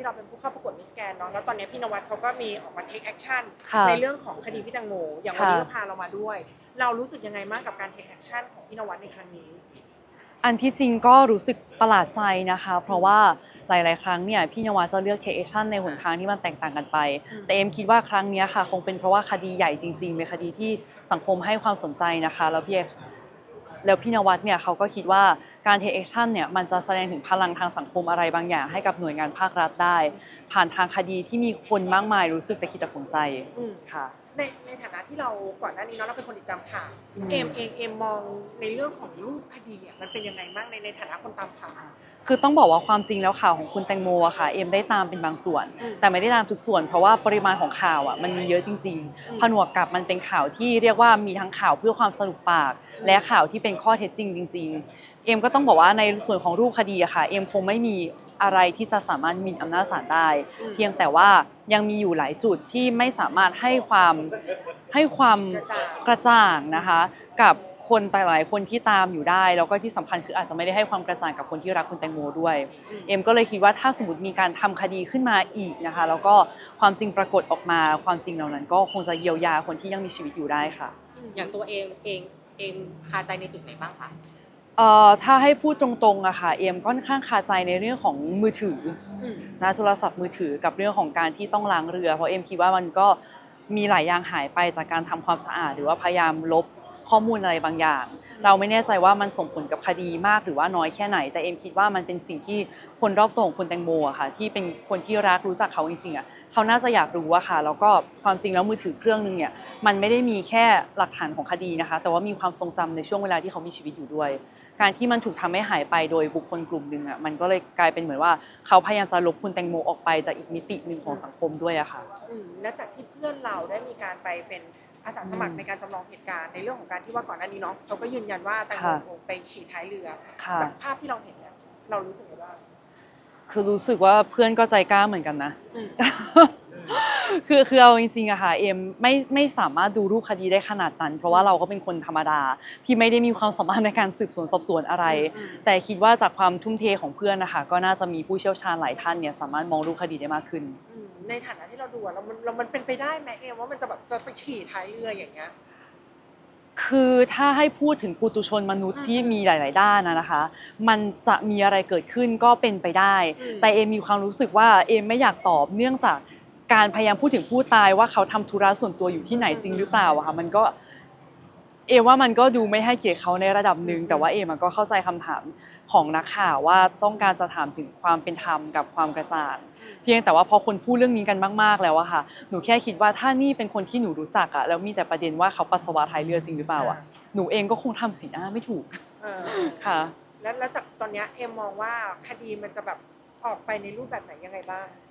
ที่เราเป็นผู้เข้าประกวดมิสแกนเนาะแล้วตอนนี้พี่นวัดเขาก็มีออกมาเทคแอคชั่นค่ะในเรื่องของคดีพี่แตังโมอย่างวันนี้ค่ะ ก็พาเรามาด้วย เรารู้สึกยังไงมากกับการเทคแอคชั่นของพี่นวัดในครั้งนี้ อันที่จริงก็รู้สึกประหลาดใจนะคะ เพราะว่าหลาย ๆ ครั้งเนี่ยพี่นวัดจะเลือกเทคแอคชั่นในหนทางที่มันแตกต่างกันไป อืม แต่เอ็มคิดว่าครั้งเนี้ยค่ะ คงเป็นเพราะว่าคดีใหญ่จริงๆเป็นคดีที่สังคมให้ความสนใจนะคะ แล้วพี่เอ็ก แล้วพี่นวัดเนี่ยเขาก็คิดว่าการเทคแอคชั่นเนี่ยมันจะแสดงถึงพลังทางสังคมอะไรบางอย่าง ให้กับหน่วยงานภาครัฐได้ ผ่านทางคดีที่มีคนมากมายรู้สึกตะคิดตะขวงใจอืมค่ะในในฐานะที่เราก่อนหน้านี้เนาะเราเป็นคนติดตามข่าวอืมเอ็มเองเอ็มมองในเรื่องของรูปคดีอะมันเป็นยังไงบ้างในในฐานะคนตามข่าว คือต้องบอกว่าความจริงแล้วข่าวของคุณแตงโมอะค่ะ เอ็มได้ตามเป็นบางส่วนอืมแต่ไม่ได้ตามทุกส่วน เพราะว่าปริมาณของข่าวอะมันมีเยอะจริงอืมๆผนวกกับมันเป็นข่าวที่เรียกว่ามีทั้งข่าวเพื่อความสนุกปาก และข่าวที่เป็นข้อเท็จจริงจริง ๆ เอ็มก็ต้องบอกว่าในส่วนของรูปคดีอะค่ะ เอ็มคงไม่มีอะไรที่จะสามารถหมินอำนาจศาลได้อืมเพียงแต่ว่ายังมีอยู่หลายจุดที่ไม่สามารถให้ความให้ความกระจ่างกระจ่างนะคะ กับ คนแต่หลายคนที่ตามอยู่ได้ แล้วก็ที่สำคัญคืออาจจะไม่ได้ให้ความกระจ่างกับคนที่รักคุณแตงโมด้วย เอ็มก็เลยคิดว่าถ้าสมมติมีการทำคดีขึ้นมาอีกนะคะ แล้วก็ความจริงปรากฏออกมาความจริงเหล่านั้น ก็คงจะเยียวยาคนที่ยังมีชีวิตอยู่ได้ค่ะ อย่างตัวเองเองเองคาใจในจุดไหนบ้างคะ เอ่อถ้าให้พูดตรงๆอะค่ะเอ็มค่อนข้างคาใจในเรื่องของมือถืออืมนะโทรศัพท์มือถือกับเรื่องของการที่ต้องล้างเรือ เพราะเอ็มคิดว่ามันก็มีหลายอย่างหายไปจากการทำความสะอาด หรือว่าพยายามลบ ข้อมูลอะไรบางอย่าง เราไม่แน่ใจว่ามันส่งผลกับคดีมากหรือว่าน้อยแค่ไหน แต่เอ็มคิดว่ามันเป็นสิ่งที่คนรอบตัวของคุณแตงโมอะค่ะ ที่เป็นคนที่รักรู้จักเขาจริงๆอะเขาน่าจะอยากรู้อะค่ะ แล้วก็ความจริงแล้วมือถือเครื่องนึงเนี่ยมันไม่ได้มีแค่หลักฐานของคดีนะคะ แต่ว่ามีความทรงจำในช่วงเวลาที่เขามีชีวิตอยู่ด้วย การที่มันถูกทำให้หายไปโดยบุคคลกลุ่มหนึ่งอะมันก็เลยกลายเป็นเหมือนว่าเขาพยายามจะลบคุณแตงโมออกไปจากอีกมิติหนึ่งของสังคมด้วยอะค่ะอืมและจากที่เพื่อนเราได้มีการไปเป็น อาสาสมัครอืมในการจำลองเหตุการณ์ในเรื่องของการที่ว่าก่อนหน้านี้เนาะเขาก็ยืนยันว่าแตงโมค่ะคงไปฉี่ท้ายเรือค่ะจากภาพที่เราเห็นเนี่ยเรารู้สึกไงบ้างคือรู้สึกว่าเพื่อนก็ใจกล้าเหมือนกันนะอืม คือคือเอาจริงๆอะค่ะเอ็มไม่ไม่สามารถดูรูปคดีได้ขนาดนั้น เพราะว่าเราก็เป็นคนธรรมดาที่ไม่ได้มีความสามารถในการสืบสวนสอบสวนอะไรอืมแต่คิดว่าจากความทุ่มเทของเพื่อนนะคะก็น่าจะมีผู้เชี่ยวชาญหลายท่านเนี่ยสามารถมองรูปคดีได้มากขึ้นอืมในฐานะที่เราดูอะเรามันเรามันเป็นไปได้ไหมเอ็มว่ามันจะแบบจะไปฉี่ท้ายเรืออย่างเงี้ยคือถ้าให้พูดถึงปุตุชนมนุษย์อืมที่มีหลาย ๆ ด้านนะนะคะ มันจะมีอะไรเกิดขึ้นก็เป็นไปได้อืมแต่เอมมีความรู้สึกว่าเอมไม่อยากตอบเนื่องจาก การพยายามพูดถึงผู้ตายว่าเขาทำธุระส่วนตัวอยู่ที่ไหนจริงหรือเปล่าอะค่ะมันก็เอมว่ามันก็ดูไม่ให้เกียรติเขาในระดับหนึ่งแต่ว่าเอมก็เข้าใจคำถามของนักข่าวว่าต้องการจะถามถึงความเป็นธรรมกับความกระจ่างเพียงแต่ว่าพอคนพูดเรื่องนี้กันมาก ๆ แล้วอะค่ะ หนูแค่คิดว่าถ้านี่เป็นคนที่หนูรู้จักอะแล้วมีแต่ประเด็นว่าเขาปัสสาวะท้ายเรือจริงหรือเปล่าอะหนูเองก็คงทำสีหน้าไม่ถูกเออค่ะแล้วแล้วจากตอนเนี้ยเอ็มมองว่าคดีมันจะแบบออกไปในรูปแบบไหนยังไงบ้างอืม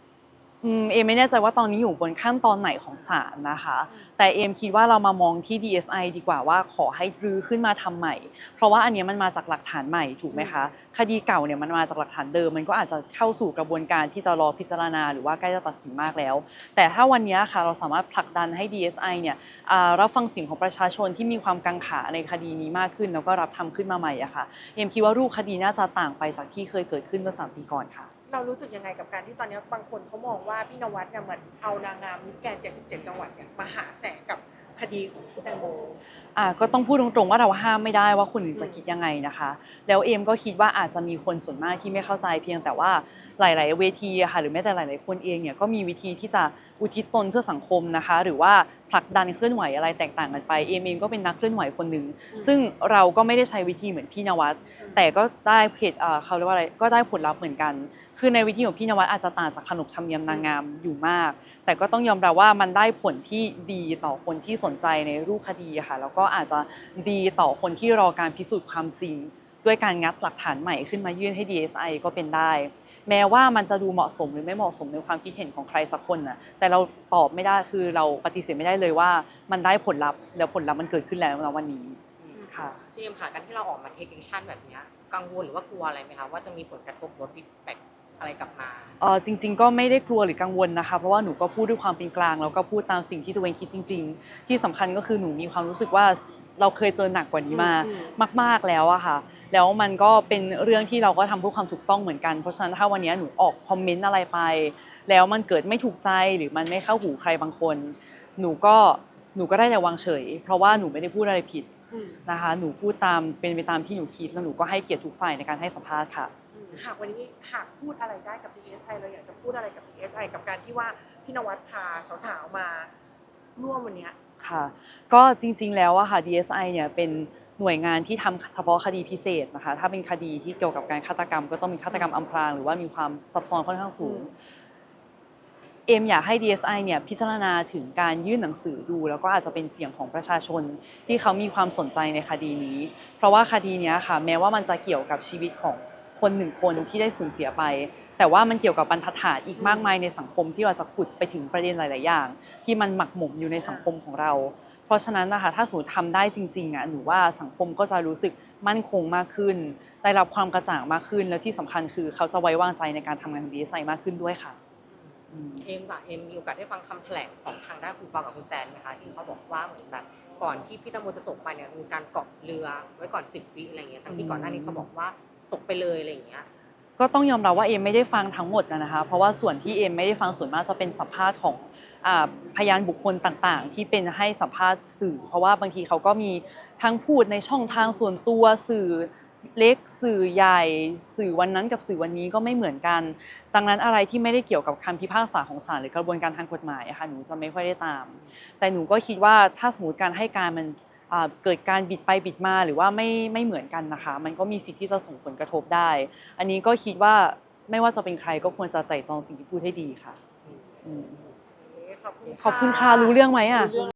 เอมไม่แน่ใจว่าตอนนี้อยู่บนขั้นตอนไหนของศาลนะคะอืมแต่เอมคิดว่าเรามามองที่ DSI ดีกว่าว่าขอให้รื้อขึ้นมาทำใหม่ เพราะว่าอันเนี้ยมันมาจากหลักฐานใหม่ถูกไหมคะ คดีเก่าเนี่ยมันมาจากหลักฐานเดิม มันก็อาจจะเข้าสู่กระบวนการที่จะรอพิจารณา หรือว่าใกล้จะตัดสินมากแล้ว แต่ถ้าวันเนี้ยค่ะเราสามารถผลักดันให้ DSI เนี่ยอ่ารับฟังเสียงของประชาชนที่มีความกังขาในคดีนี้มากขึ้น แล้วก็รับทำขึ้นมาใหม่อะค่ะเอมคิดว่ารูปคดีน่าจะต่างไปจากที่เคยเกิดขึ้นเมื่อสามปีก่อนค่ะ เรารู้สึกยังไงกับการที่ตอนนี้บางคนเขามองว่าพี่นวัดเนี่ยเหมือนเอานางงามมิสแกน77 จังหวัดเนี่ยมาหาแสงกับคดีของคุณแตงโมอะก็ต้องพูดตรงๆว่าเราห้ามไม่ได้ว่าคนอื่นจะคิดยังไงนะคะ แล้วเอมก็คิดว่าอาจจะมีคนส่วนมากที่ไม่เข้าใจเพียงแต่ว่าหลาย ๆ เวทีค่ะหรือแม้แต่หลาย ๆ คนเองเนี่ยก็มีวิธีที่จะอุทิศตนเพื่อสังคมนะคะ หรือว่า ผลักดันเคลื่อนไหวอะไรแตกต่างกันไปเอมเองก็เป็นนักเคลื่อนไหวคนหนึ่งอืมซึ่งเราก็ไม่ได้ใช้วิธีเหมือนพี่นวัดแต่ก็ได้เพจเอ่อเขาเรียกว่าอะไรก็ได้ผลลัพธ์เหมือนกัน คือในวิธีของพี่นวัดอาจจะต่างจากขนบธรรมเนียมนางงามอยู่มาก แต่ก็ต้องยอมรับว่ามันได้ผลที่ดีต่อคนที่สนใจในรูปคดีอะค่ะแล้วก็อาจจะดีต่อคนที่รอการพิสูจน์ความจริง ด้วยการงัดหลักฐานใหม่ขึ้นมายื่นให้ DSI ก็เป็นได้ แม้ว่ามันจะดูเหมาะสมหรือไม่เหมาะสมในความคิดเห็นของใครสักคนน่ะแต่เราตอบไม่ได้คือเราปฏิเสธไม่ได้เลยว่ามันได้ผลลัพธ์แล้วผลลัพธ์มันเกิดขึ้นแล้วในวันนี้ค่ะเจมส์ค่ะการที่เราออกมาเทคแอคชั่นแบบเนี้ยกังวลหรือว่ากลัวอะไรไหมคะว่าจะมีผลกระทบหรือฟีดแบ็ก อะไรกลับมาเออจริง ๆ ก็ไม่ได้กลัวหรือกังวลนะคะ เพราะว่าหนูก็พูดด้วยความเป็นกลางแล้วก็พูดตามสิ่งที่ตัวเองคิดจริง ๆ ที่สำคัญก็คือหนูมีความรู้สึกว่าเราเคยเจอหนักกว่านี้มาอืมมาก ๆแล้วอะค่ะ แล้วมันก็เป็นเรื่องที่เราก็ทำเพื่อความถูกต้องเหมือนกัน เพราะฉะนั้นถ้าวันนี้หนูออกคอมเมนต์อะไรไป แล้วมันเกิดไม่ถูกใจหรือมันไม่เข้าหูใครบางคน หนูก็หนูก็ได้แต่วางเฉย เพราะว่าหนูไม่ได้พูดอะไรผิดอืมนะคะ หนูพูดตามเป็นไปตามที่หนูคิดแล้วหนูก็ให้เกียรติทุกฝ่ายในการให้สัมภาษณ์ค่ะอืม หากวันนี้หากพูดอะไรได้กับ DSI เราอยากจะพูดอะไรกับ DSI กับการที่ว่าพี่นวัดพาสาวๆมาร่วมวันเนี้ยค่ะ ก็จริง ๆ แล้วอะค่ะ DSI เนี่ยเป็นหน่วยงานที่ทำเฉพาะคดีพิเศษนะคะ ถ้าเป็นคดีที่เกี่ยวกับการฆาตกรรม ก็ต้องมีฆาตกรรมอำพรางหรือว่ามีความซับซ้อนค่อนข้างสูง เอ็มอยากให้ DSI เนี่ยพิจารณาถึงการยื่นหนังสือดู แล้วก็อาจจะเป็นเสียงของประชาชนที่เขามีความสนใจในคดีนี้ เพราะว่าคดีเนี้ยค่ะ แม้ว่ามันจะเกี่ยวกับชีวิตของ คนหนึ่งคนที่ได้สูญเสียไป แต่ว่ามันเกี่ยวกับบรรทัดฐานอีกมากมายในสังคมที่เราจะขุดไปถึงประเด็นหลาย ๆ อย่าง ที่มันหมักหมมอยู่ในสังคมของเรา เพราะฉะนั้นนะคะถ้าสมมติทำได้จริง ๆอะหนูว่าสังคมก็จะรู้สึกมั่นคงมากขึ้น ได้รับความกระจ่างมากขึ้น แล้วที่สำคัญคือเขาจะไว้วางใจในการทำงานของ DSI มากขึ้นด้วยค่ะอืมเอ็มกับเอ็มมีโอกาสได้ฟังคำแถลงของทางด้านคุณปอกับคุณแตนไหมคะที่เขาบอกว่าเหมือนแบบก่อนที่พี่ตังโมจะตกไปเนี่ยมีการเกาะเรือไว้ก่อนสิบวิอะไรเงี้ยทั้งที่ก่อนหน้านี้เขาบอกว่า ตกไปเลยอะไรอย่างเงี้ยก็ต้องยอมรับว่าเอมไม่ได้ฟังทั้งหมดนะนะคะเพราะว่าส่วนที่เอมไม่ได้ฟังส่วนมากจะเป็นสัมภาษณ์ของพยานบุคคลต่างๆ ที่เป็นให้สัมภาษณ์สื่อ เพราะว่าบางทีเขาก็มีทั้งพูดในช่องทางส่วนตัวสื่อเล็กสื่อใหญ่ สื่อวันนั้นกับสื่อวันนี้ก็ไม่เหมือนกัน ดังนั้นอะไรที่ไม่ได้เกี่ยวกับคำพิพากษาของศาลหรือกระบวนการทางกฎหมายอะค่ะหนูจะไม่ค่อยได้ตาม แต่หนูก็คิดว่าถ้าสมมติการให้การมัน เกิดการบิดไปบิดมาหรือว่าไม่ไม่เหมือนกันนะคะ มันก็มีสิทธิ์ที่จะส่งผลกระทบได้ อันนี้ก็คิดว่าไม่ว่าจะเป็นใครก็ควรจะไต่ตรองสิ่งที่พูดให้ดีค่ะอืมขอบคุณขอบคุณค่ะรู้เรื่องไหมอะรู้เรื่อง